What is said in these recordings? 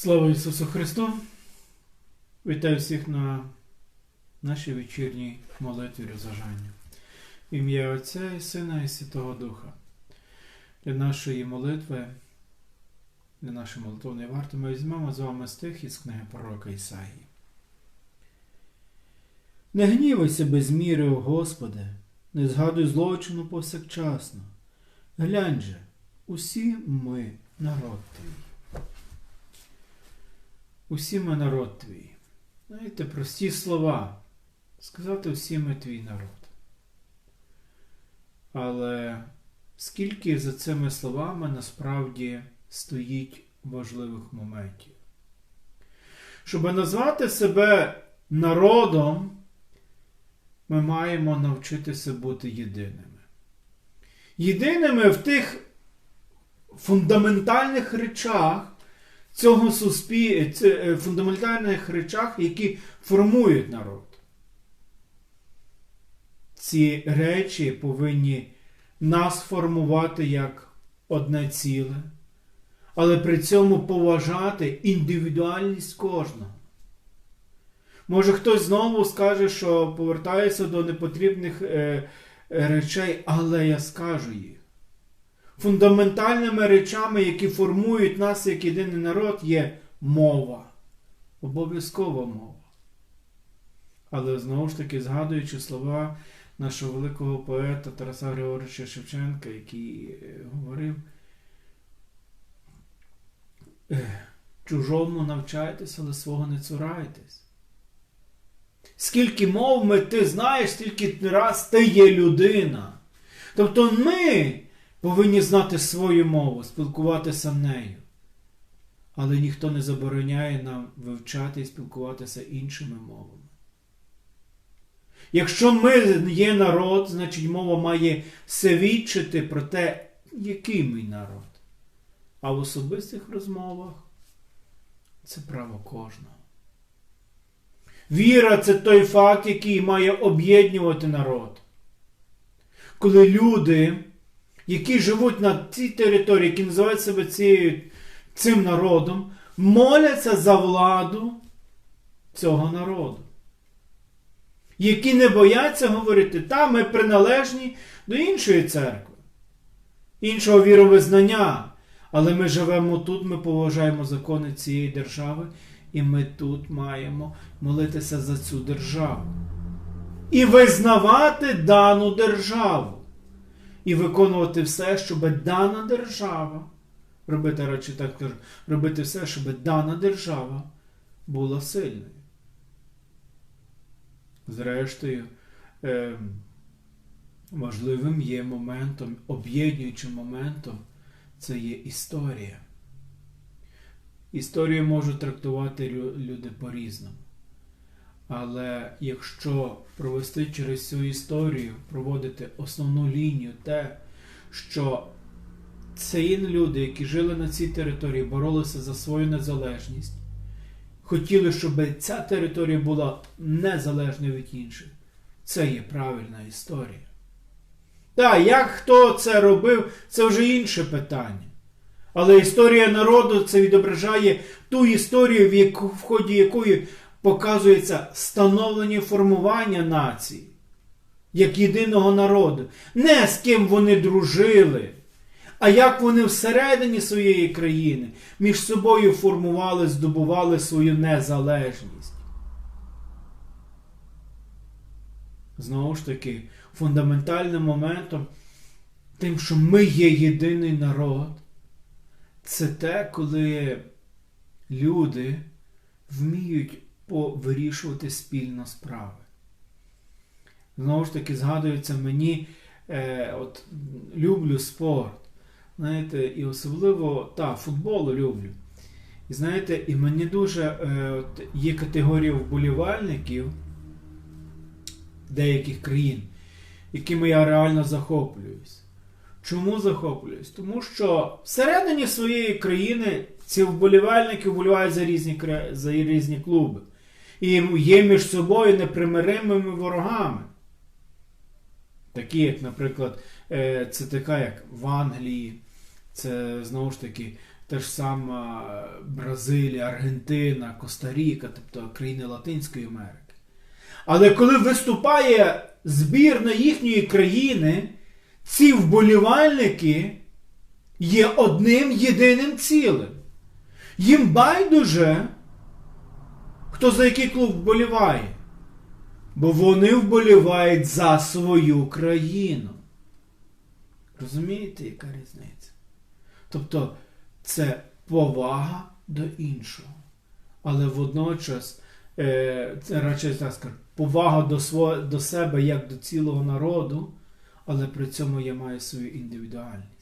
Слава Ісусу Христу! Вітаю всіх на нашій вечірній молитві розважання. Ім'я Отця і Сина і Святого Духа. Для нашої молитви, для нашої молитовної варти ми візьмемо з вами стих із книги пророка Ісаїї. Не гнівайся без міри, о Господи, не згадуй злочину повсякчасно. Глянь же, усі ми народ твій. Усі ми народ твій. Знаєте, прості слова. Сказати всі ми твій народ. Але скільки за цими словами насправді стоїть важливих моментів? Щоб назвати себе народом, ми маємо навчитися бути єдиними. Єдиними в тих фундаментальних речах, цього суспіль... фундаментальних речах, які формують народ. Ці речі повинні нас формувати як одне ціле, але при цьому поважати індивідуальність кожного. Може, хтось знову скаже, що повертається до непотрібних е, речей, але я скажу їх. Фундаментальними речами, які формують нас як єдиний народ, є мова. Обов'язкова мова. Але знову ж таки, згадуючи слова нашого великого поета Тараса Григоровича Шевченка, який е, говорив, «Е, чужому навчайтесь, але свого не цурайтесь. Скільки мов ми ти знаєш, стільки раз ти є людина. Тобто ми повинні знати свою мову, спілкуватися нею. Але ніхто не забороняє нам вивчати і спілкуватися іншими мовами. Якщо ми є народ, значить мова має свідчити про те, який ми народ. А в особистих розмовах це право кожного. Віра це той факт, який має об'єднувати народ. Коли люди, які живуть на цій території, які називають себе цією, цим народом, моляться за владу цього народу. Які не бояться говорити, та ми приналежні до іншої церкви, іншого віровизнання. Але ми живемо тут, ми поважаємо закони цієї держави, і ми тут маємо молитися за цю державу. І визнавати дану державу. І виконувати все, щоб дана держава, робити радше так кажу, робити все, щоб дана держава була сильною. Зрештою, е, важливим є моментом, об'єднуючим моментом це є історія. Історію можуть трактувати люди по-різному. Але якщо провести через цю історію, проводити основну лінію, те, що ці люди, які жили на цій території, боролися за свою незалежність, хотіли, щоб ця територія була незалежною від інших. Це є правильна історія. Так, як хто це робив, це вже інше питання. Але історія народу це відображає ту історію, в, яку, в ході якої показується становлення формування нації як єдиного народу. Не з ким вони дружили, а як вони всередині своєї країни між собою формували, здобували свою незалежність. Знову ж таки, фундаментальним моментом, тим, що ми є єдиний народ, це те, коли люди вміють вирішувати спільно справи. Знову ж таки, згадується мені, е, от, люблю спорт. Знаєте, і особливо та, футбол люблю. І знаєте, і мені дуже е, от, є категорія вболівальників деяких країн, якими я реально захоплююсь. Чому захоплююсь? Тому що всередині своєї країни ці вболівальники вболівають за різні, за різні клуби. І є між собою непримиримими ворогами. Такі, як, наприклад, е, це така, як в Англії, це знову ж таки та ж сама Бразилія, Аргентина, Коста-Ріка, тобто країни Латинської Америки. Але коли виступає збірна їхньої країни, ці вболівальники є одним єдиним цілим. Їм байдуже, хто за який клуб вболіває. Бо вони вболівають за свою країну. Розумієте, яка різниця? Тобто це повага до іншого. Але водночас, е, це радше так скажу, повага до, свого, до себе як до цілого народу, але при цьому я маю свою індивідуальність.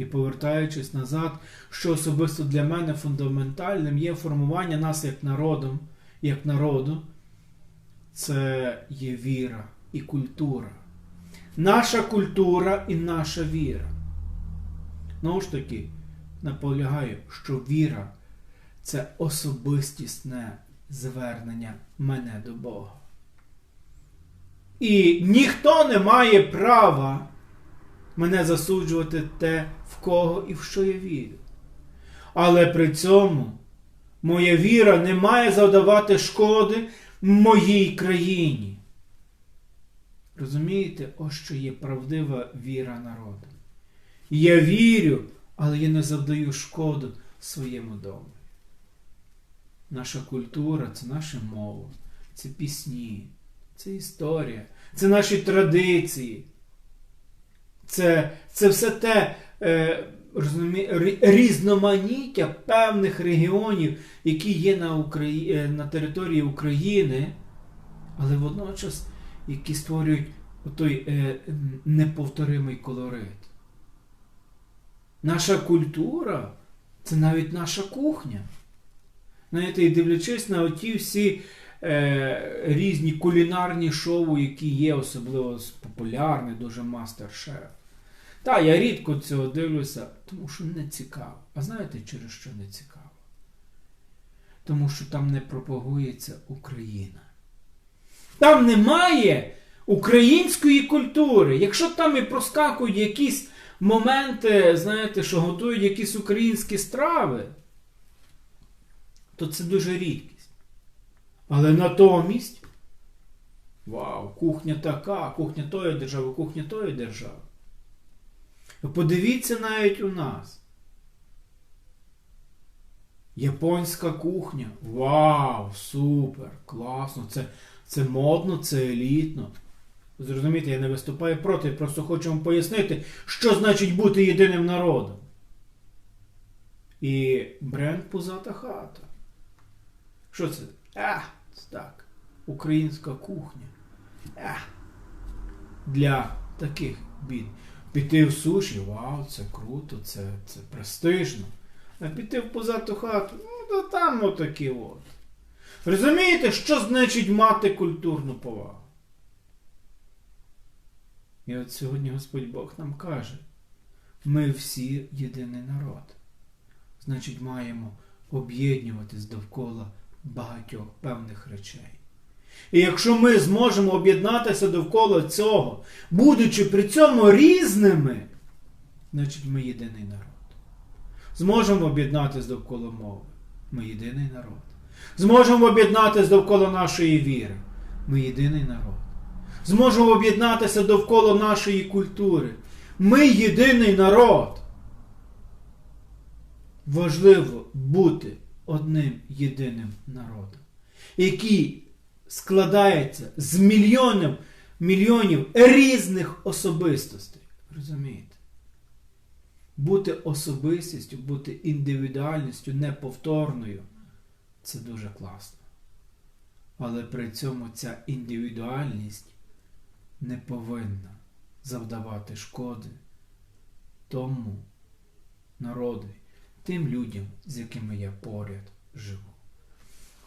І повертаючись назад, що особисто для мене фундаментальним є формування нас як народом, як народу, це є віра і культура. Наша культура і наша віра. Знову ж таки, наполягаю, що віра це особистісне звернення мене до Бога. І ніхто не має права мене засуджувати те, в кого і в що я вірю. Але при цьому моя віра не має завдавати шкоди моїй країні. Розумієте, ось що є правдива віра народу. Я вірю, але я не завдаю шкоду своєму дому. Наша культура це наша мова, це пісні, це історія, це наші традиції. Це це все те е, різноманіття певних регіонів, які є на, Украї... Е, на території України, але водночас які створюють той е, неповторимий колорит. Наша культура це навіть наша кухня. Знаєте, і дивлячись на оті всі е, різні кулінарні шоу, які є, особливо популярні, дуже мастер-шеф. Так, я рідко цього дивлюся, тому що не цікаво. А знаєте, через що не цікаво? Тому що там не пропагується Україна. Там немає української культури. Якщо там і проскакують якісь моменти, знаєте, що готують якісь українські страви, то це дуже рідкість. Але натомість, вау, кухня така, кухня тої держави, кухня тої держави. Подивіться навіть у нас. Японська кухня. Вау, супер, класно. Це це модно, це елітно. Зрозумієте, я не виступаю проти, я просто хочу вам пояснити, що значить бути єдиним народом. І бренд Пузата хата. Що це? А, це так. Українська кухня. А, Для таких бід. Піти в суші, вау, це круто, це це престижно. А піти в позату хату, ну то там отакі от. Розумієте, що значить мати культурну повагу? І от сьогодні Господь Бог нам каже, ми всі єдиний народ. Значить, маємо об'єднуватись довкола багатьох певних речей. І якщо ми зможемо об'єднатися довкола цього, будучи при цьому різними, значить ми єдиний народ. Зможемо об'єднатися довкола мови. Ми єдиний народ. Зможемо об'єднатися довкола нашої віри. Ми єдиний народ. Зможемо об'єднатися довкола нашої культури. Ми єдиний народ. Важливо бути одним єдиним народом, який складається з мільйонів мільйонів різних особистостей. Розумієте? Бути особистістю, бути індивідуальністю неповторною це дуже класно. Але при цьому ця індивідуальність не повинна завдавати шкоди тому народу, тим людям, з якими я поряд живу.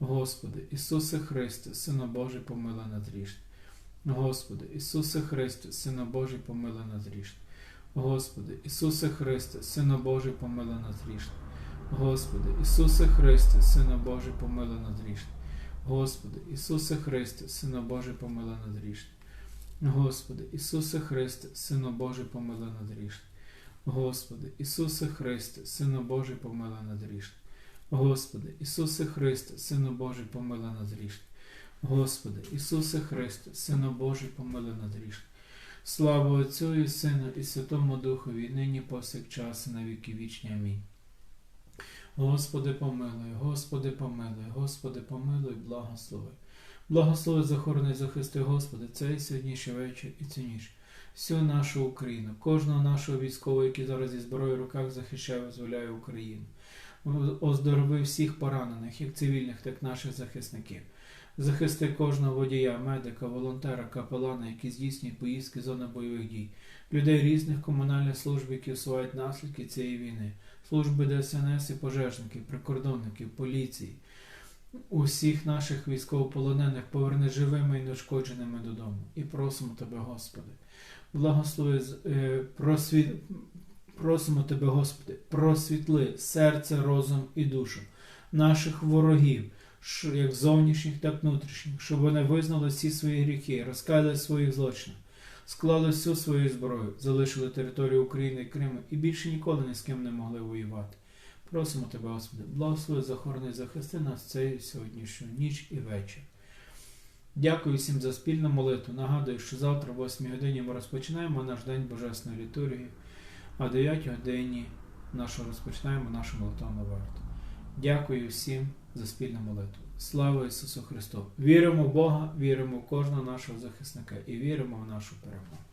Господи, Ісусе Христе, Сина Божий, помилуй нас грішних. Господи, Ісусе Христе, Сина Божий, помилуй нас грішних. Господи, Ісусе Христе, Сина Божий, помилуй нас грішних. Господи, Ісусе Христе, Сина Божий, помилуй нас грішних. Господи, Ісусе Христе, Сина Божий, помилуй нас грішних. Господи, Ісусе Христе, Сина Божий, помилуй нас грішних. Господи, Ісусе Христе, Сина Божий, помилуй нас грішних. Господи, Ісусе Христе, Сина Божий, помилуй нас грішних. Господи, Ісусе Христе, Сина Божий, помилуй нас грішних. Слава Отцю і Сину і Святому Духові, нині повсякчас і на віки вічні. Амінь. Господи, помилуй, Господи, помилуй, Господи, помилуй, благослови. Благослови захорони захисти, Господи, цей сьогоднішній вечір і ніч. Всю нашу Україну, кожного нашого військового, який зараз зі зброєю в руках захищає, визволяє Україну. Оздорови всіх поранених, як цивільних, так і наших захисників. Захисти кожного водія, медика, волонтера, капелана, які здійснюють поїздки зони бойових дій, людей різних комунальних служб, які усувають наслідки цієї війни, служби ДСНС і пожежників, прикордонників, поліції, усіх наших військовополонених поверни живими і неушкодженими додому. І просимо Тебе, Господи, благослови, е, просвіт, просимо Тебе, Господи, просвітли серце, розум і душу наших ворогів як зовнішніх, так внутрішніх, щоб вони визнали всі свої гріхи, розкаяли своїх злочинах, склали всю свою зброю, залишили територію України і Криму і більше ніколи ні з ким не могли воювати. Просимо тебе, Господи, благослови, захорони, захисти нас цієї сьогоднішню ніч і вечір. Дякую всім за спільну молитву. Нагадую, що завтра, о 8 годині, ми розпочинаємо наш день Божественної літургії, а о 9 годині нашу розпочинаємо нашу молитовну варту. Дякую всім за спільну молитву. Слава Ісусу Христу! Віримо в Бога, віримо в кожного нашого захисника і віримо в нашу перемогу.